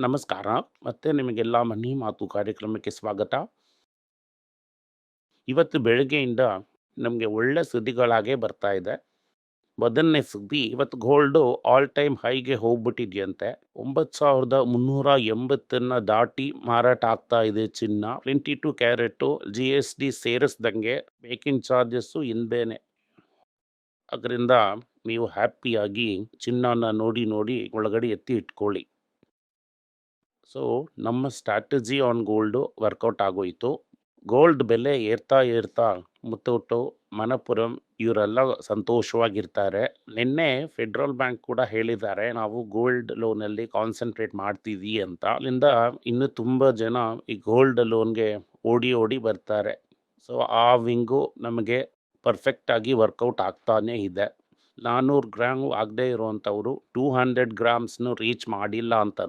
ನಮಸ್ಕಾರ. ಮತ್ತೆ ನಿಮಗೆಲ್ಲ ಮನಿ ಮಾತು ಕಾರ್ಯಕ್ರಮಕ್ಕೆ ಸ್ವಾಗತ. ಇವತ್ತು ಬೆಳಗ್ಗೆಯಿಂದ ನಮಗೆ ಒಳ್ಳೆ ಸುದ್ದಿಗಳಾಗೇ ಬರ್ತಾ ಇದೆ. ಮೊದಲನೇ ಸುದ್ದಿ, ಇವತ್ತು ಗೋಲ್ಡು ಆಲ್ ಟೈಮ್ ಹೈಗೆ ಹೋಗ್ಬಿಟ್ಟಿದೆಯಂತೆ ಒಂಬತ್ತು ಸಾವಿರದ ಮುನ್ನೂರ ಎಂಬತ್ತನ್ನು ದಾಟಿ ಮಾರಾಟ ಆಗ್ತಾ ಇದೆ ಚಿನ್ನ. 22 ಕ್ಯಾರೆಟು ಡಿ ಸೇರಿಸ್ದಂಗೆ ಮೇಕಿಂಗ್ ಚಾರ್ಜಸ್ಸು ಇಲ್ಲದೇನೆ ಅದರಿಂದ ನೀವು ಹ್ಯಾಪಿಯಾಗಿ ಚಿನ್ನನ ನೋಡಿ ನೋಡಿ ಒಳಗಡೆ ಎತ್ತಿ ಇಟ್ಕೊಳ್ಳಿ. ಸೊ ನಮ್ಮ strategy on gold work out ಆಗೋಯಿತು ಗೋಲ್ಡ್ ಬೆಲೆ ಏರ್ತಾ ಏರ್ತಾ ಮುತ್ತೂಟು, ಮನಪುರಂ ಇವರೆಲ್ಲ ಸಂತೋಷವಾಗಿರ್ತಾರೆ. ನಿನ್ನೆ ಫೆಡರಲ್ ಬ್ಯಾಂಕ್ ಕೂಡ ಹೇಳಿದ್ದಾರೆ ನಾವು ಗೋಲ್ಡ್ ಲೋನಲ್ಲಿ ಕಾನ್ಸಂಟ್ರೇಟ್ ಮಾಡ್ತೀವಿ ಅಂತ. ಅಲ್ಲಿಂದ ಇನ್ನು ತುಂಬ ಜನ ಈ ಗೋಲ್ಡ್ ಲೋನ್‌ಗೆ ಓಡಿ ಓಡಿ ಬರ್ತಾರೆ. ಸೊ ಆ ವಿಂಗು ನಮಗೆ ಪರ್ಫೆಕ್ಟ್ ಆಗಿ ವರ್ಕೌಟ್ ಆಗ್ತಾನೇ ಇದೆ. 400 ಗ್ರಾಮ್ ಆಗದೇ ಇರುವಂಥವ್ರು 200 ಗ್ರಾಮ್ಸ್‌ನು ರೀಚ್ ಮಾಡಿಲ್ಲ ಅಂತ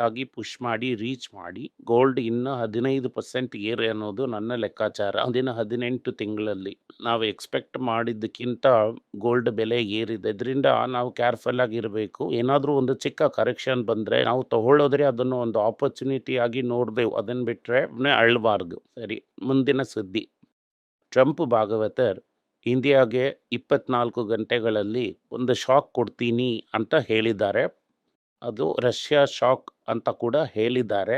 ಆಗಿ ಪುಶ್ ಮಾಡಿ, ರೀಚ್ ಮಾಡಿ, ಗೋಲ್ಡ್ ಇನ್ನು 15% ಏರಿ ಅನ್ನೋದು ನನ್ನ ಲೆಕ್ಕಾಚಾರ. ಅದಿನ ಹದಿನೆಂಟು ತಿಂಗಳಲ್ಲಿ ನಾವು ಎಕ್ಸ್‌ಪೆಕ್ಟ್ ಮಾಡಿದ್ದಕ್ಕಿಂತ ಗೋಲ್ಡ್ ಬೆಲೆ ಏರಿದೆ. ಇದರಿಂದ ನಾವು ಕೇರ್‌ಫುಲ್ ಆಗಿರಬೇಕು ಏನಾದರೂ ಒಂದು ಚಿಕ್ಕ ಕರೆಕ್ಷನ್ ಬಂದರೆ ನಾವು ತಗೊಳ್ಳೋದ್ರೆ ಅದನ್ನು ಒಂದು ಆಪರ್ಚುನಿಟಿ ಆಗಿ ನೋಡಿದೆವು ಅದನ್ನು ಬಿಟ್ಟರೆ ಅಳ್ಬಾರ್ದು. ಸರಿ, ಮುಂದಿನ ಸುದ್ದಿ. ಟ್ರಂಪ್ ಭಾಗವತರ್ ಇಂಡಿಯಾಗೆ 24 ಗಂಟೆಗಳಲ್ಲಿ ಒಂದು ಶಾಕ್ ಕೊಡ್ತೀನಿ ಅಂತ ಹೇಳಿದ್ದಾರೆ. ಅದು ರಷ್ಯಾ ಶಾಕ್ ಅಂತ ಕೂಡ ಹೇಳಿದ್ದಾರೆ.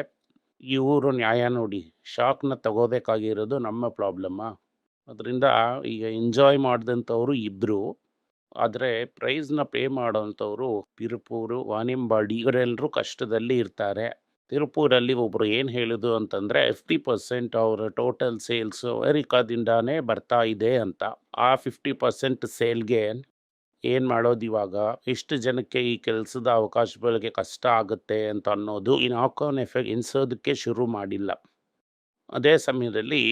ಇವರು ನ್ಯಾಯ ನೋಡಿ. ಶಾಕ್‌ನ ತಗೋಬೇಕಾಗಿರೋದು ನಮ್ಮ ಪ್ರಾಬ್ಲಮ್ಮ ಅದರಿಂದ ಈಗ ಎಂಜಾಯ್ ಮಾಡಿದಂಥವ್ರು ಇಬ್ಬರು ಆದರೆ ಪ್ರೈಸ್‌ನ ಪೇ ಮಾಡೋಂಥವ್ರು ತಿರುಪೂರು, ವಾನಿಂಬಾಡಿ ಇವರೆಲ್ಲರೂ ಕಷ್ಟದಲ್ಲಿ ಇರ್ತಾರೆ. ತಿರುಪೂರಲ್ಲಿ ಒಬ್ಬರು ಏನು ಹೇಳಿದ್ರು ಅಂತಂದರೆ, ಫಿಫ್ಟಿ ಪರ್ಸೆಂಟ್ ಅವರ ಟೋಟಲ್ ಸೇಲ್ಸು ಅಮೆರಿಕಾದಿಂದಾನೇ ಬರ್ತಾ ಇದೆ ಅಂತ. ಆ 50% ಸೇಲ್‌ಗೆ ಏನು ಮಾಡೋದು ಇವಾಗ ಎಷ್ಟು ಜನಕ್ಕೆ ಈ ಕೆಲಸದ ಅವಕಾಶಗಳಿಗೆ ಕಷ್ಟ ಆಗುತ್ತೆ ಅಂತ ಅನ್ನೋದು ಈ ನಾಕೌನ್ ಎಫೆಕ್ಟ್ ಎನಿಸೋದಕ್ಕೆ ಶುರು ಮಾಡಿಲ್ಲ. ಅದೇ ಸಮಯದಲ್ಲಿ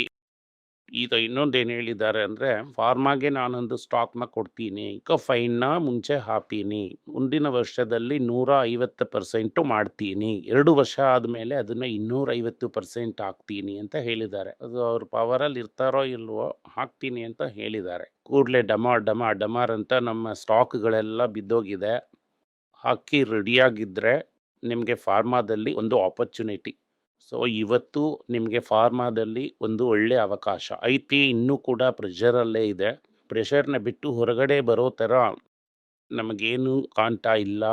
ಈಗ ಏನು ಹೇಳಿದ್ದಾರೆ ಅಂದರೆ, ಫಾರ್ಮಾಗೆ ನಾನೊಂದು ಸ್ಟಾಕ್‌ನ ಕೊಡ್ತೀನಿ. ಇಕೊಫೈನ್‌ನ ಮುಂಚೆ ಹಾಕ್ತೀನಿ. ಮುಂದಿನ ವರ್ಷದಲ್ಲಿ 150% ಮಾಡ್ತೀನಿ. ಎರಡು ವರ್ಷ ಆದಮೇಲೆ ಅದನ್ನ 250% ಹಾಕ್ತೀನಿ ಅಂತ ಹೇಳಿದ್ದಾರೆ. ಅದು ಅವ್ರ ಪವರಲ್ಲಿ ಇರ್ತಾರೋ ಇಲ್ವೋ ಹಾಕ್ತೀನಿ ಅಂತ ಹೇಳಿದ್ದಾರೆ. ಕೂಡಲೇ ಡಮಾರ್ ಡಮಾರ್ ಡಮಾರ್ ಅಂತ ನಮ್ಮ ಸ್ಟಾಕ್‌ಗಳೆಲ್ಲ ಬಿದ್ದೋಗಿದೆ. ಹಾಕಿ ರೆಡಿಯಾಗಿದ್ದರೆ ನಿಮಗೆ ಫಾರ್ಮಾದಲ್ಲಿ ಒಂದು ಆಪರ್ಚುನಿಟಿ. ಸೊ ಇವತ್ತು ನಿಮಗೆ ಫಾರ್ಮಾದಲ್ಲಿ ಒಂದು ಒಳ್ಳೆಯ ಅವಕಾಶ. ಐಟಿ ಇನ್ನೂ ಕೂಡ ಪ್ರೆಷರಲ್ಲೇ ಇದೆ. ಪ್ರೆಷರ್‌ನ ಬಿಟ್ಟು ಹೊರಗಡೆ ಬರೋ ಥರ ನಮಗೇನು ಕಾಣ್ತಾ ಇಲ್ಲ.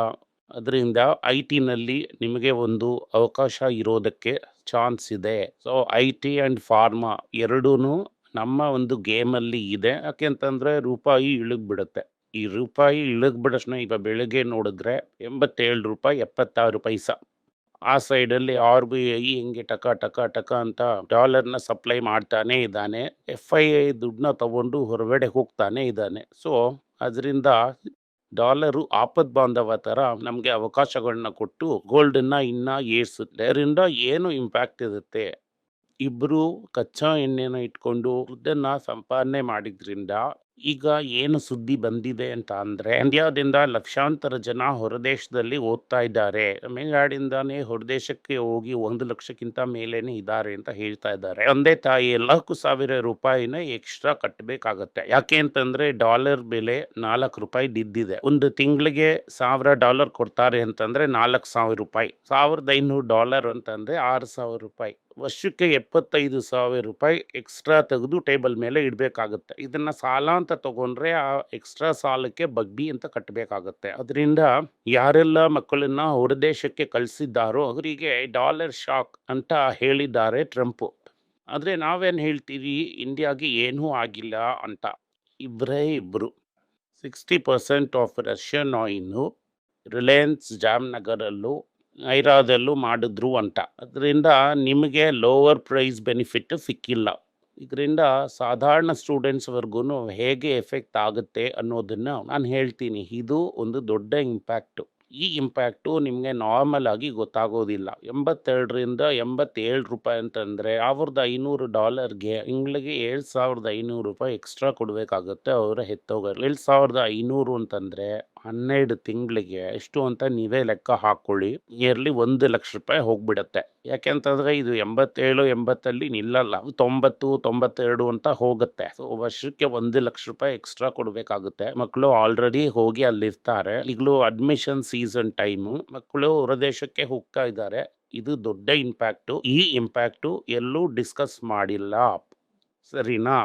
ಅದರಿಂದ ಐ ಟಿನಲ್ಲಿ ನಿಮಗೆ ಒಂದು ಅವಕಾಶ ಇರೋದಕ್ಕೆ ಚಾನ್ಸ್ ಇದೆ. So I T and pharma ಎರಡೂ ನಮ್ಮ ಒಂದು ಗೇಮಲ್ಲಿ ಇದೆ. ಯಾಕೆ ಅಂತಂದರೆ ರೂಪಾಯಿ ಇಳಿಗ್ಬಿಡುತ್ತೆ ಈ ರೂಪಾಯಿ ಇಳಿದ್ಬಿಡ ಇವಾಗ ಬೆಳಗ್ಗೆ ನೋಡಿದ್ರೆ ₹87 76 ಪೈಸಾ. ಆ ಸೈಡಲ್ಲಿ ಐ ಹಿಂಗೆ ಟಕ ಟಕ ಟಕ ಅಂತ ಡಾಲರ್‌ನ ಸಪ್ಲೈ ಮಾಡ್ತಾನೆ ಇದ್ದಾನೆ. ಎಫ್ ಐ ಐ ದುಡ್ಡನ್ನ ತಗೊಂಡು ಹೊರಗಡೆ ಹೋಗ್ತಾನೆ ಇದ್ದಾನೆ. ಸೊ, ಅದರಿಂದ ಡಾಲರು ಆಪದ್ಬಾಂಧವ ತರ ನಮಗೆ ಅವಕಾಶಗಳನ್ನ ಕೊಟ್ಟು ನ ಇನ್ನ ಏರ್ಸುತ್ತೆ. ಅದರಿಂದ ಏನು ಇಂಪ್ಯಾಕ್ಟ್ ಇರುತ್ತೆ? ಇಬ್ರು ಕಚ್ಚಾ ಎಣ್ಣೆನ ಇಟ್ಕೊಂಡು ದುಡ್ಡನ್ನು ಸಂಪಾದನೆ ಮಾಡಿದ್ರಿಂದ ಈಗ ಏನು ಸುದ್ದಿ ಬಂದಿದೆ ಅಂತ ಅಂದರೆ ಇಂಡಿಯಾದಿಂದ ಲಕ್ಷಾಂತರ ಜನ ಹೊರದೇಶದಲ್ಲಿ ಓದ್ತಾ ಇದ್ದಾರೆ. ತಮಿಳ್ನಾಡಿಂದಾನೇ ಹೊರದೇಶಕ್ಕೆ ಹೋಗಿ ಒಂದು ಲಕ್ಷಕ್ಕಿಂತ ಮೇಲೇನೆ ಇದ್ದಾರೆ ಅಂತ ಹೇಳ್ತಾ ಇದ್ದಾರೆ. ಒಂದೇ ತಾಯಿ ₹4,000ನ ಎಕ್ಸ್ಟ್ರಾ ಕಟ್ಟಬೇಕಾಗತ್ತೆ ಯಾಕೆ ಅಂತಂದ್ರೆ ಡಾಲರ್ ಬೆಲೆ ನಾಲ್ಕು ರೂಪಾಯಿ ಬಿದ್ದಿದೆ. ಒಂದು ತಿಂಗಳಿಗೆ $1,000 ಕೊಡ್ತಾರೆ ಅಂತಂದ್ರೆ ₹4,000 $1,500 ಅಂತಂದ್ರೆ ₹6,000 ವರ್ಷಕ್ಕೆ ₹75,000 ಎಕ್ಸ್ಟ್ರಾ ತೆಗೆದು ಟೇಬಲ್ ಮೇಲೆ ಇಡಬೇಕಾಗುತ್ತೆ ಇದನ್ನ ಸಾಲ ಅಂತ ತಗೊಂಡ್ರೆ ಆ ಎಕ್ಸ್ಟ್ರಾ ಸಾಲಕ್ಕೆ ಬಗ್ಬಿ ಅಂತ ಕಟ್ಟಬೇಕಾಗತ್ತೆ ಅದರಿಂದ ಯಾರೆಲ್ಲ ಮಕ್ಕಳನ್ನ ಹೊರದೇಶಕ್ಕೆ ಕಳಿಸಿದ್ದಾರೋ ಅವರಿಗೆ ಡಾಲರ್ ಶಾಕ್ ಅಂತ ಹೇಳಿದ್ದಾರೆ ಟ್ರಂಪ್. ಆದರೆ ನಾವೇನು ಹೇಳ್ತೀವಿ ಇಂಡಿಯಾಗೆ ಏನೂ ಆಗಿಲ್ಲ ಅಂತ. ಇಬ್ಬರೇ ಇಬ್ಬರು sixty percent of Russian oil Reliance ಜಾಮ್‌ನಗರಲ್ಲೂ, ಐರಾದಲ್ಲೂ ಮಾಡಿದ್ರು ಅಂತ. ಅದರಿಂದ ನಿಮಗೆ ಲೋವರ್ ಪ್ರೈಸ್ ಬೆನಿಫಿಟ್ ಸಿಕ್ಕಿಲ್ಲ. ಇದ್ರಿಂದ ಸಾಧಾರಣ ಸ್ಟೂಡೆಂಟ್ಸ್ವರೆಗೂ ಹೇಗೆ ಎಫೆಕ್ಟ್ ಆಗುತ್ತೆ ಅನ್ನೋದನ್ನು ನಾನು ಹೇಳ್ತೀನಿ. ಇದು ಒಂದು ದೊಡ್ಡ ಇಂಪ್ಯಾಕ್ಟು. ಈ ಇಂಪ್ಯಾಕ್ಟು ನಿಮಗೆ ನಾರ್ಮಲ್ ಆಗಿ ಗೊತ್ತಾಗೋದಿಲ್ಲ. 82ರಿಂದ ₹87 ಅಂತಂದ್ರೆ $1,500ಗೆ ತಿಂಗ್ಳಿಗೆ ₹7,500 ಎಕ್ಸ್ಟ್ರಾ ಕೊಡ್ಬೇಕಾಗತ್ತೆ ಅವ್ರ ಹೆತ್ತೋಗರು. 7,500 ಅಂತಂದ್ರೆ ಹನ್ನೆರಡು ತಿಂಗಳಿಗೆ ಎಷ್ಟು ಅಂತ ನೀವೇ ಲೆಕ್ಕ ಹಾಕೊಳ್ಳಿ. ಇಯರ್ಲಿ ಒಂದು ಲಕ್ಷ ರೂಪಾಯಿ ಹೋಗ್ಬಿಡತ್ತೆ. ಯಾಕೆಂತಂದ್ರೆ ಇದು ಎಂಬತ್ತೇಳು, ಎಂಬತ್ತಲ್ಲಿ ನಿಲ್ಲಲ್ಲ. ತೊಂಬತ್ತು, ತೊಂಬತ್ತೆರಡು ಅಂತ ಹೋಗುತ್ತೆ. ಸೊ ವರ್ಷಕ್ಕೆ ಒಂದು ಲಕ್ಷ ರೂಪಾಯಿ ಎಕ್ಸ್ಟ್ರಾ ಕೊಡಬೇಕಾಗುತ್ತೆ. ಮಕ್ಕಳು ಆಲ್ರೆಡಿ ಹೋಗಿ ಅಲ್ಲಿರ್ತಾರೆ. ಈಗಲೂ ಅಡ್ಮಿಷನ್ ಸೀಸನ್ ಟೈಮು ಮಕ್ಕಳು ಹೊರದೇಶಕ್ಕೆ ಹೋಗ್ತಾ ಇದ್ದಾರೆ. ಇದು ದೊಡ್ಡ ಇಂಪ್ಯಾಕ್ಟು ಈ ಇಂಪ್ಯಾಕ್ಟು ಎಲ್ಲೂ ಡಿಸ್ಕಸ್ ಮಾಡಿಲ್ಲ. ಸರಿನಾ?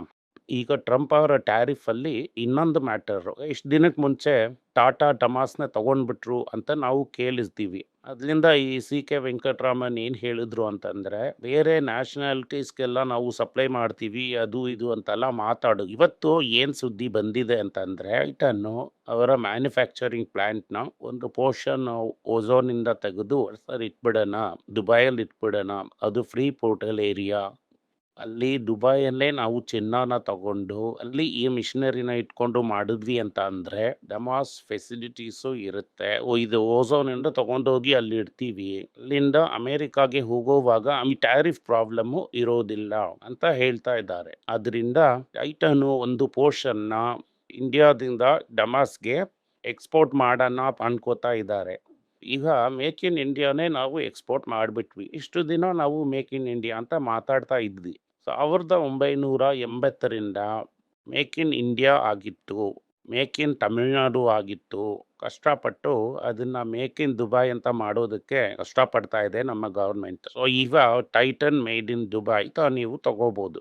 ಈಗ ಟ್ರಂಪ್ ಅವರ ಟ್ಯಾರಿಫ್ ಅಲ್ಲಿ ಇನ್ನೊಂದು ಮ್ಯಾಟರ್, ಇಷ್ಟು ದಿನಕ್ಕೆ ಮುಂಚೆ ಟಾಟಾ ಟಮಾಸ್ನ ತಗೊಂಡ್ಬಿಟ್ರು ಅಂತ ನಾವು ಕೇಳಿಸ್ತೀವಿ. ಅದರಿಂದ ಈ ಸಿ ಕೆ ವೆಂಕಟರಾಮನ್ ಏನು ಹೇಳಿದ್ರು ಅಂತಂದ್ರೆ, ಬೇರೆ ನ್ಯಾಷನಾಲಿಟೀಸ್ಗೆಲ್ಲ ನಾವು ಸಪ್ಲೈ ಮಾಡ್ತೀವಿ, ಅದು ಇದು ಅಂತೆಲ್ಲ ಮಾತಾಡು. ಇವತ್ತು ಏನು ಸುದ್ದಿ ಬಂದಿದೆ ಅಂತಂದರೆ ಇಟನ್ನು ಅವರ ಮ್ಯಾನುಫ್ಯಾಕ್ಚರಿಂಗ್ ಪ್ಲ್ಯಾಂಟ್ನ ಒಂದು ಪೋರ್ಷನ್ ಓಝೋನಿಂದ ತೆಗೆದು, ಸರ್ ಇಟ್ಬಿಡೋಣ ದುಬೈಯಲ್ಲಿ ಇಟ್ಬಿಡೋಣ ಅದು ಫ್ರೀ ಪೋರ್ಟಲ್ ಏರಿಯಾ ಅಲ್ಲಿ ದುಬೈಯಲ್ಲೇ ನಾವು ಚಿನ್ನನ ತಗೊಂಡು, ಅಲ್ಲಿ ಈ ಮಿಷನರಿನ ಇಟ್ಕೊಂಡು ಮಾಡಿದ್ವಿ ಅಂತ ಅಂದರೆ ಡಮಾಸ್ ಫೆಸಿಲಿಟೀಸು ಇರುತ್ತೆ. ಓ, ಇದು ಓಝೋನಿಂದ ತಗೊಂಡೋಗಿ ಅಲ್ಲಿ ಇಡ್ತೀವಿ. ಅಲ್ಲಿಂದ ಅಮೆರಿಕಾಗೆ ಹೋಗೋವಾಗ ಈ ಟ್ಯಾರಿಫ್ ಪ್ರಾಬ್ಲಮ್ಮು ಇರೋದಿಲ್ಲ ಅಂತ ಹೇಳ್ತಾ ಇದ್ದಾರೆ. ಅದರಿಂದ ಟೈಟನು ಒಂದು ಪೋರ್ಷನ್ನ ಇಂಡಿಯಾದಿಂದ ಡಮಾಸ್ಗೆ ಎಕ್ಸ್ಪೋರ್ಟ್ ಮಾಡೋಣ ಅನ್ಕೋತಾ ಇದ್ದಾರೆ. ಈಗ ಮೇಕ್ ಇನ್ ಇಂಡಿಯಾನೇ ನಾವು ಎಕ್ಸ್ಪೋರ್ಟ್ ಮಾಡಿಬಿಟ್ವಿ. ಇಷ್ಟು ದಿನ ನಾವು ಮೇಕ್ ಇನ್ ಇಂಡಿಯಾ ಅಂತ ಮಾತಾಡ್ತಾ ಇದ್ವಿ. ಸಾವಿರದ ಒಂಬೈನೂರ ಎಂಬತ್ತರಿಂದ ಮೇಕ್ ಇನ್ ಇಂಡಿಯಾ ಆಗಿತ್ತು, ಮೇಕ್ ಇನ್ ತಮಿಳುನಾಡು ಆಗಿತ್ತು. ಕಷ್ಟಪಟ್ಟು ಅದನ್ನು ಮೇಕ್ ಇನ್ ದುಬೈ ಅಂತ ಮಾಡೋದಕ್ಕೆ ಕಷ್ಟಪಡ್ತಾ ಇದೆ ನಮ್ಮ ಗೌರ್ಮೆಂಟ್. ಸೊ ಈಗ ಟೈಟನ್ ಮೇಡ್ ಇನ್ ದುಬೈ ಅಂತ ನೀವು ತಗೋಬೋದು.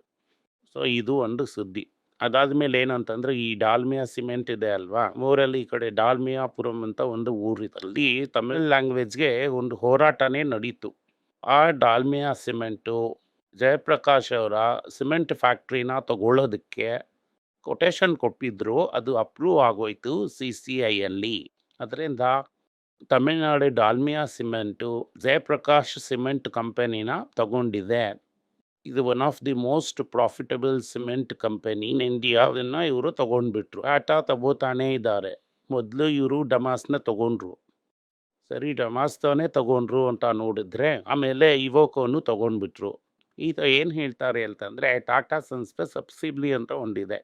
ಸೊ ಇದು ಒಂದು ಸುದ್ದಿ. ಅದಾದಮೇಲೆ ಏನಂತಂದ್ರೆ, ಈ ಡಾಲ್ಮಿಯಾ ಸಿಮೆಂಟ್ ಇದೆ ಅಲ್ವಾ? ಊರಲ್ಲಿ ಈ ಕಡೆ ಡಾಲ್ಮಿಯಾಪುರಂ ಅಂತ ಒಂದು ಊರಿದೆ. ಅಲ್ಲಿ ತಮಿಳ್ ಲ್ಯಾಂಗ್ವೇಜ್ಗೆ ಒಂದು ಹೋರಾಟನೇ ನಡೀತು. ಆ ಡಾಲ್ಮಿಯಾ ಸಿಮೆಂಟು ಜಯಪ್ರಕಾಶ್ ಅವರ ಸಿಮೆಂಟ್ ಫ್ಯಾಕ್ಟ್ರಿನ ತಗೊಳ್ಳೋದಕ್ಕೆ ಕೊಟೇಶನ್ ಕೊಟ್ಟಿದ್ದರು ಅದು ಅಪ್ರೂವ್ ಆಗೋಯ್ತು ಸಿ ಸಿ ಐಯಲ್ಲಿ ಅದರಿಂದ ತಮಿಳ್ನಾಡು ಡಾಲ್ಮಿಯಾ ಸಿಮೆಂಟು ಜಯಪ್ರಕಾಶ್ ಸಿಮೆಂಟ್ ಕಂಪನಿನ ತಗೊಂಡಿದೆ. ಇದು one of the most profitable cement company in India ಅದನ್ನ ಇವರು ತೊಗೊಂಡ್ಬಿಟ್ರು. ಆಟ ತಗೋತಾನೇ ಇದ್ದಾರೆ. ಮೊದಲು ಇವರು ಡಮಾಸ್ನ ತಗೊಂಡ್ರು. ಸರಿ ಡಮಾಸ್ ತಾನೇ ತಗೊಂಡ್ರು ಅಂತ ನೋಡಿದ್ರೆ ಆಮೇಲೆ ಇವೋಕೋನು ತಗೊಂಡ್ಬಿಟ್ರು. ಈಗ ಏನು ಹೇಳ್ತಾರೆ ಅಂತಂದರೆ, ಟಾಟಾ ಸಂಸ್ಥೆ ಸಬ್ಸಿಬ್ಲಿ ಅಂತ ಒಂದಿದೆ.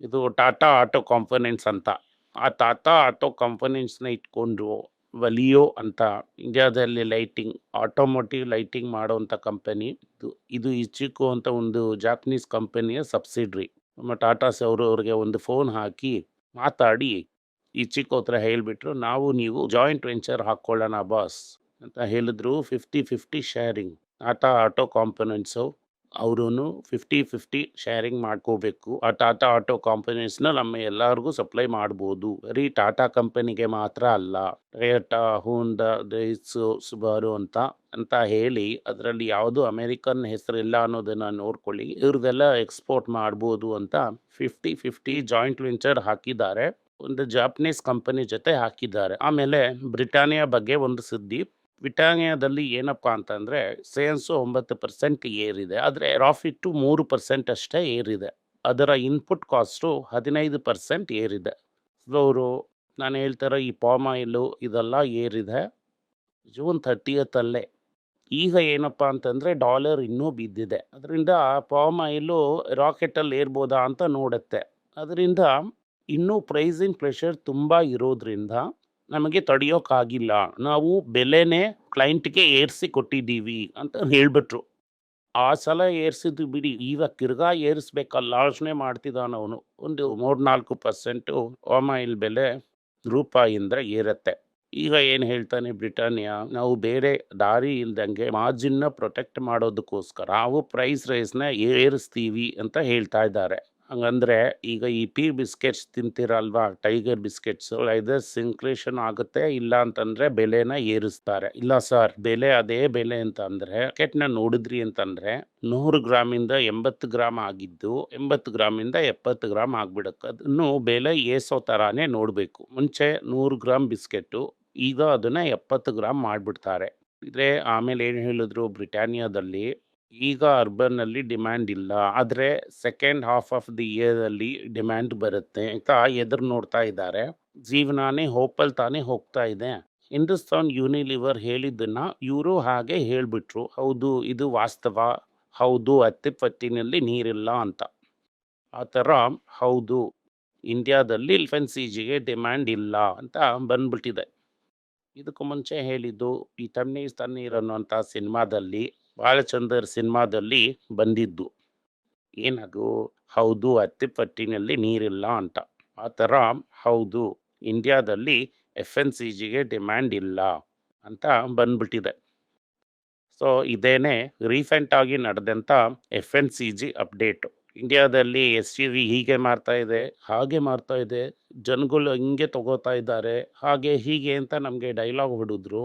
ಇದು ಟಾಟಾ ಆಟೋ ಕಾಂಪೊನೆಂಟ್ಸ್ ಅಂತ. ಆ ಟಾಟಾ ಆಟೋ ಕಾಂಪೊನೆಂಟ್ಸ್ನ ಇಟ್ಕೊಂಡು ವಲಿಯೋ ಅಂತ ಇಂಡಿಯಾದಲ್ಲಿ ಲೈಟಿಂಗ್, ಆಟೋಮೋಟಿವ್ ಲೈಟಿಂಗ್ ಮಾಡೋವಂಥ ಕಂಪನಿ ಇದು. ಇದು ಇಚ್ಚಿಕ್ಕು ಅಂತ ಒಂದು ಜಾಪನೀಸ್ ಕಂಪನಿಯ ಸಬ್ಸಿಡ್ರಿ. ನಮ್ಮ ಟಾಟಾಸ್ ಅವರು ಅವ್ರಿಗೆ ಒಂದು ಫೋನ್ ಹಾಕಿ ಮಾತಾಡಿ ಇಚ್ಚಿಕ್ಕು ಹತ್ರ ಹೇಳಿಬಿಟ್ರು, ನಾವು ನೀವು ಜಾಯಿಂಟ್ ವೆಂಚರ್ ಹಾಕ್ಕೊಳ್ಳೋಣ ಬಾಸ್. ಅಂತ ಹೇಳಿದ್ರು, fifty fifty sharing Tata auto components ಅವರೂ ಫಿಫ್ಟಿ ಫಿಫ್ಟಿ ಶೇರಿಂಗ್ ಮಾಡ್ಕೋಬೇಕು. ಆ ಟಾಟಾ ಆಟೋ ಕಾಂಪೊನೆಂಟ್ಸ್ನ ನಮ್ಮ ಎಲ್ಲರಿಗೂ ಸಪ್ಲೈ ಮಾಡ್ಬೋದು. ಬರೀ ಟಾಟಾ ಕಂಪನಿಗೆ ಮಾತ್ರ ಅಲ್ಲ ಟೊಯೋಟಾ ಹೂಂಡ ದೈಸು ಸುಬಾರು ಅಂತ ಅಂತ ಹೇಳಿ ಅದರಲ್ಲಿ ಯಾವುದು ಅಮೆರಿಕನ್ ಹೆಸರಿಲ್ಲ ಅನ್ನೋದನ್ನು ನೋಡ್ಕೊಳ್ಳಿ. ಇವ್ರದೆಲ್ಲ ಎಕ್ಸ್ಪೋರ್ಟ್ ಮಾಡ್ಬೋದು ಅಂತ ಫಿಫ್ಟಿ ಫಿಫ್ಟಿ ಜಾಯಿಂಟ್ ವೆಂಚರ್ ಹಾಕಿದ್ದಾರೆ. ಒಂದು ಜಾಪನೀಸ್ ಕಂಪನಿ ಜೊತೆ ಹಾಕಿದ್ದಾರೆ. ಆಮೇಲೆ ಬ್ರಿಟಾನಿಯಾ ಬಗ್ಗೆ ಒಂದು ಸುದ್ದಿ. ಬ್ರಿಟಾನಿಯಾದಲ್ಲಿ ಏನಪ್ಪ ಅಂತಂದರೆ ಸೇನ್ಸು ಒಂಬತ್ತು ಪರ್ಸೆಂಟ್ ಏರಿದೆ, ಆದರೆ ಪ್ರಾಫಿಟ್ಟು ಮೂರು ಪರ್ಸೆಂಟ್ ಅಷ್ಟೇ ಏರಿದೆ. ಅದರ ಇನ್ಪುಟ್ ಕಾಸ್ಟು ಹದಿನೈದು ಪರ್ಸೆಂಟ್ ಏರಿದೆ. ಅವರು, ನಾನು ಹೇಳ್ತಾರೋ ಈ ಪಾಮ್ ಆಯಿಲು ಇದೆಲ್ಲ ಏರಿದೆ, ಜೂನ್ ಥರ್ಟಿಯತ್ತಲ್ಲೇ ಈಗ ಏನಪ್ಪ ಅಂತಂದರೆ, ಡಾಲರ್ ಇನ್ನೂ ಬಿದ್ದಿದೆ. ಅದರಿಂದ ಪಾಮ್ ಆಯಿಲು ರಾಕೆಟಲ್ಲಿ ಏರ್ಬೋದಾ ಅಂತ ನೋಡುತ್ತೆ. ಅದರಿಂದ ಇನ್ನೂ ಪ್ರೈಸಿಂಗ್ ಪ್ರೆಷರ್ ತುಂಬ ಇರೋದ್ರಿಂದ ನಮಗೆ ತಡೆಯೋಕ್ಕಾಗಿಲ್ಲ ನಾವು ಬೆಲೆನೇ ಕ್ಲೈಂಟ್ಗೆ ಏರಿಸಿ ಕೊಟ್ಟಿದ್ದೀವಿ ಅಂತ ಹೇಳಿಬಿಟ್ರು. ಆ ಸಲ ಏರಿಸಿದ್ದು ಬಿಡಿ, ಈಗ ತಿರ್ಗಾ ಏರಿಸ್ಬೇಕಲ್ಲ ಯೋಚನೆ ಮಾಡ್ತಿದ್ದಾನ ಅವನು. ಒಂದು ಮೂರ್ನಾಲ್ಕು ಪರ್ಸೆಂಟು ಪಾಮ್ ಆಯಿಲ್ ಬೆಲೆ ರೂಪಾಯಿಂದ ಏರತ್ತೆ. ಈಗ ಏನು ಹೇಳ್ತಾನೆ ಬ್ರಿಟಾನಿಯಾ, ನಾವು ಬೇರೆ ದಾರಿ ಇಲ್ದಂಗೆ ಮಾರ್ಜಿನ್ನ ಪ್ರೊಟೆಕ್ಟ್ ಮಾಡೋದಕ್ಕೋಸ್ಕರ, ನಾವು ಪ್ರೈಸ್ ರೈಸ್ನ ಏರಿಸ್ತೀವಿ ಅಂತ ಹೇಳ್ತಾ ಇದ್ದಾರೆ. ಹಂಗಂದ್ರೆ ಈಗ ಈ ಪಿ ಬಿಸ್ಕೆಟ್ಸ್ ತಿಂತೀರಲ್ವಾ? ಟೈಗರ್ ಬಿಸ್ಕೆಟ್ಸ್ ಐದರ್ ಸಿಂಕ್ರೇಷನ್ ಆಗುತ್ತೆ ಇಲ್ಲ ಅಂತಂದ್ರೆ ಬೆಲೆನ ಏರಿಸ್ತಾರೆ. ಇಲ್ಲ ಸರ್, ಬೆಲೆ ಅದೇ ಬೆಲೆ ಅಂತ ಅಂದ್ರೆ ಕೆಟ್ನ ನೋಡಿದ್ರಿ ಅಂತಂದ್ರೆ ನೂರು ಗ್ರಾಮಿಂದ ಎಂಬತ್ತು ಗ್ರಾಮ್ ಆಗಿದ್ದು ಎಂಬತ್ತು ಗ್ರಾಮಿಂದ ಎಪ್ಪತ್ತು ಗ್ರಾಮ್ ಆಗ್ಬಿಡಕ್ಕೆ ಅದನ್ನು ಬೆಲೆ ಏಸೋ ತರಾನೇ ನೋಡಬೇಕು. ಮುಂಚೆ ನೂರು ಗ್ರಾಮ್ ಬಿಸ್ಕೆಟ್ಟು, ಈಗ ಅದನ್ನ ಎಪ್ಪತ್ತು ಗ್ರಾಮ್ ಮಾಡಿಬಿಡ್ತಾರೆ. ಇದ್ರೆ ಆಮೇಲೆ ಏನು ಹೇಳಿದ್ರು ಬ್ರಿಟಾನಿಯಾದಲ್ಲಿ ಈಗ ಅರ್ಬನ್ನಲ್ಲಿ ಡಿಮ್ಯಾಂಡ್ ಇಲ್ಲ. ಆದರೆ ಸೆಕೆಂಡ್ ಹಾಫ್ ಆಫ್ ದಿ ಇಯರಲ್ಲಿ ಡಿಮ್ಯಾಂಡ್ ಬರುತ್ತೆ ಅಂತ ಎದುರು ನೋಡ್ತಾ ಇದ್ದಾರೆ. ಜೀವನಾನೇ ಹೋಪಲ್ ತಾನೇ ಹೋಗ್ತಾ ಇದೆ. ಹಿಂದೂಸ್ತಾನ್ ಯೂನಿಲಿವರ್ ಹೇಳಿದ್ದನ್ನ ಇವರು ಹಾಗೆ ಹೇಳಿಬಿಟ್ರು. ಹೌದು, ಇದು ವಾಸ್ತವ. ಹೌದು ಅತ್ತಿಪತ್ತಿನಲ್ಲಿ ನೀರಿಲ್ಲ ಅಂತ. ಆ ಥರ ಹೌದು ಇಂಡಿಯಾದಲ್ಲಿ ಎಲ್ಫೆನ್ ಎನ್ ಸಿ ಜಿಗೆ ಡಿಮ್ಯಾಂಡ್ ಇಲ್ಲ ಅಂತ ಬಂದ್ಬಿಟ್ಟಿದೆ. ಇದಕ್ಕೂ ಮುಂಚೆ ಹೇಳಿದ್ದು ಈ ತಣ್ಣೀರ್ ತಣ್ಣೀರ್ ಅನ್ನುವಂಥ ಸಿನಿಮಾದಲ್ಲಿ ಬಾಲಚಂದರ್ ಸಿನಿಮಾದಲ್ಲಿ ಬಂದಿದ್ದು. ಏನದು ಹೌದು, ಅತ್ತಿಪಟ್ಟಿನಲ್ಲಿ ನೀರಿಲ್ಲ ಅಂತ. ಆ ಥರ ಹೌದು, ಇಂಡಿಯಾದಲ್ಲಿ ಎಫ್ ಎನ್ ಸಿ ಜಿಗೆ ಡಿಮ್ಯಾಂಡ್ ಇಲ್ಲ ಅಂತ ಬಂದ್ಬಿಟ್ಟಿದೆ. ಸೊ, ಇದೇನೆ ರೀಸೆಂಟ್ ಆಗಿ ನಡೆದಂಥ F N C G update. ಇಂಡಿಯಾದಲ್ಲಿ ಎಸ್ ಯು ವಿ ಹೀಗೆ ಮಾರ್ತಾ ಇದೆ, ಹಾಗೆ ಮಾರ್ತಾ ಇದೆ, ಜನಗಳು ಹಿಂಗೆ ತಗೋತಾ ಇದ್ದಾರೆ, ಹಾಗೆ ಹೀಗೆ ಅಂತ ನಮಗೆ ಡೈಲಾಗ್ ಹೊಡಿದ್ರು.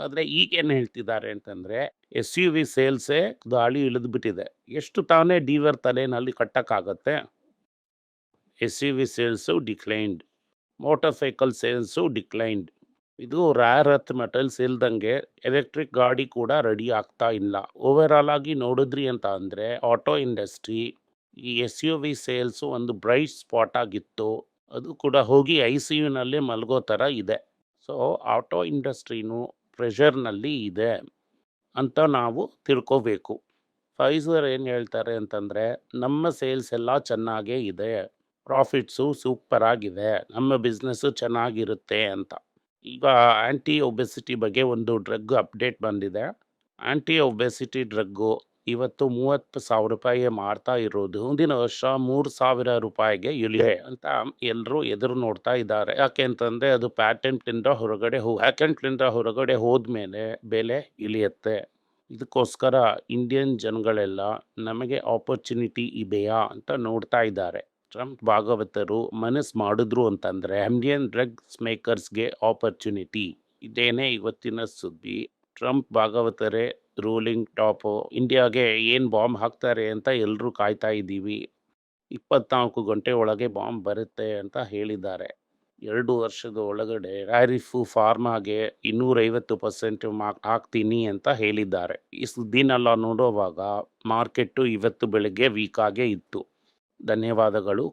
ಆದರೆ ಈಗೇನು ಹೇಳ್ತಿದ್ದಾರೆ ಅಂತಂದರೆ ಎಸ್ ಯು ವಿ ಸೇಲ್ಸೇ ಗಾಳಿ ಇಳಿದ್ಬಿಟ್ಟಿದೆ. ಎಷ್ಟು ತಾನೇ ಡೀವರ್ ತಲೆನಲ್ಲಿ ಕಟ್ಟಕ್ಕಾಗತ್ತೆ? S U V sales declined. Motorcycle sales declined. ಇದು ರ್ಯಾರ್ ಅರ್ತ್ ಮೆಟಲ್ಸ್ ಇಲ್ದಂಗೆ ಎಲೆಕ್ಟ್ರಿಕ್ ಗಾಡಿ ಕೂಡ ರೆಡಿ ಆಗ್ತಾ ಇಲ್ಲ. ಓವರ್ ಆಗಿ ನೋಡಿದ್ರಿ ಅಂತ ಅಂದರೆ, ಆಟೋ ಇಂಡಸ್ಟ್ರಿ ಈ ಎಸ್ ಯು ವಿ ಸೇಲ್ಸು ಒಂದು ಬ್ರೈಟ್ ಸ್ಪಾಟ್ ಆಗಿತ್ತು. ಅದು ಕೂಡ ಹೋಗಿ ಐ ಸಿ ಯುನಲ್ಲಿ ಮಲಗೋ ಥರ ಇದೆ. ಸೊ, ಆಟೋ ಇಂಡಸ್ಟ್ರಿನೂ ಪ್ರೆಷರ್ನಲ್ಲಿ ಇದೆ ಅಂತ ನಾವು ತಿಳ್ಕೋಬೇಕು. ಫೈಸರ್ ಏನು ಹೇಳ್ತಾರೆ ಅಂತಂದರೆ, ನಮ್ಮ ಸೇಲ್ಸ್ ಎಲ್ಲ ಚೆನ್ನಾಗೇ ಇದೆ ಪ್ರಾಫಿಟ್ಸು ಸೂಪರ್ ಆಗಿದೆ, ನಮ್ಮ ಬಿಸ್ನೆಸ್ಸು ಚೆನ್ನಾಗಿರುತ್ತೆ ಅಂತ. ಈಗ ಆ್ಯಂಟಿ ಒಬೆಸಿಟಿ ಬಗ್ಗೆ ಒಂದು ಡ್ರಗ್ ಅಪ್ಡೇಟ್ ಬಂದಿದೆ. ಆ್ಯಂಟಿ ಒಬೆಸಿಟಿ ಡ್ರಗ್ಗು ಇವತ್ತು ಮೂವತ್ತು ಸಾವಿರ ರೂಪಾಯಿಗೆ ಮಾಡ್ತಾ ಇರೋದು. ಮುಂದಿನ ವರ್ಷ ಮೂರು ಸಾವಿರ ರೂಪಾಯಿಗೆ ಇಳಿದೆ ಅಂತ ಎಲ್ಲರೂ ಎದುರು ನೋಡ್ತಾ ಇದ್ದಾರೆ. ಯಾಕೆ ಅಂತಂದರೆ ಅದು ಪ್ಯಾಟೆಂಟ್ಲಿಂದ ಹೊರಗಡೆ ಹೋ ಪ್ಯಾಟೆಂಟ್ಲಿಂದ ಹೊರಗಡೆ ಹೋದ್ಮೇಲೆ ಬೆಲೆ ಇಳಿಯುತ್ತೆ. ಇದಕ್ಕೋಸ್ಕರ ಇಂಡಿಯನ್ ಜನಗಳೆಲ್ಲ ನಮಗೆ ಆಪರ್ಚುನಿಟಿ ಇದೆಯಾ ಅಂತ ನೋಡ್ತಾ ಇದ್ದಾರೆ. ಟ್ರಂಪ್ ಭಾಗವತರು ಮನಸ್ಸು ಮಾಡಿದ್ರು ಅಂತಂದರೆ ಇಂಡಿಯನ್ ಡ್ರಗ್ಸ್ ಮೇಕರ್ಸ್ಗೆ ಆಪರ್ಚುನಿಟಿ ಇದೇನೇ ಇವತ್ತಿನ ಸುದ್ದಿ. ಟ್ರಂಪ್ ಭಾಗವತರೇ ರೂಲಿಂಗ್ ಟಾಪು, ಇಂಡಿಯಾಗೆ ಏನು ಬಾಂಬ್ ಹಾಕ್ತಾರೆ ಅಂತ ಎಲ್ಲರೂ ಕಾಯ್ತಾ ಇದ್ದೀವಿ. ಇಪ್ಪತ್ನಾಲ್ಕು ಗಂಟೆ ಒಳಗೆ ಬಾಂಬ್ ಬರುತ್ತೆ ಅಂತ ಹೇಳಿದ್ದಾರೆ. ಎರಡು ವರ್ಷದ ಒಳಗಡೆ ಟ್ಯಾರಿಫು ಫಾರ್ಮಾಗೆ ಇನ್ನೂರೈವತ್ತು ಪರ್ಸೆಂಟ್ ಮಾರ್ಕ್ ಹಾಕ್ತೀನಿ ಅಂತ ಹೇಳಿದ್ದಾರೆ. ಈ ಸುದ್ದಿನೆಲ್ಲ ನೋಡುವಾಗ ಮಾರ್ಕೆಟ್ಟು ಇವತ್ತು ಬೆಳಗ್ಗೆ ವೀಕಾಗೇ ಇತ್ತು. ಧನ್ಯವಾದಗಳು.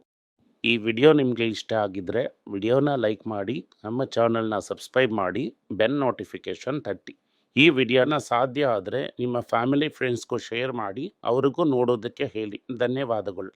ಈ ವಿಡಿಯೋ ನಿಮಗೆ ಇಷ್ಟ ಆಗಿದ್ದರೆ ವಿಡಿಯೋನ ಲೈಕ್ ಮಾಡಿ, ನಮ್ಮ ಚಾನಲ್ನ ಸಬ್ಸ್ಕ್ರೈಬ್ ಮಾಡಿ ಬೆನ್ ನೋಟಿಫಿಕೇಷನ್ ತಟ್ಟಿ. ಈ ವಿಡಿಯೋನ ಸಾಧ್ಯ ಆದರೆ ನಿಮ್ಮ ಫ್ಯಾಮಿಲಿ ಫ್ರೆಂಡ್ಸ್ಗೂ ಶೇರ್ ಮಾಡಿ ಅವ್ರಿಗೂ ನೋಡೋದಕ್ಕೆ ಹೇಳಿ. ಧನ್ಯವಾದಗಳು.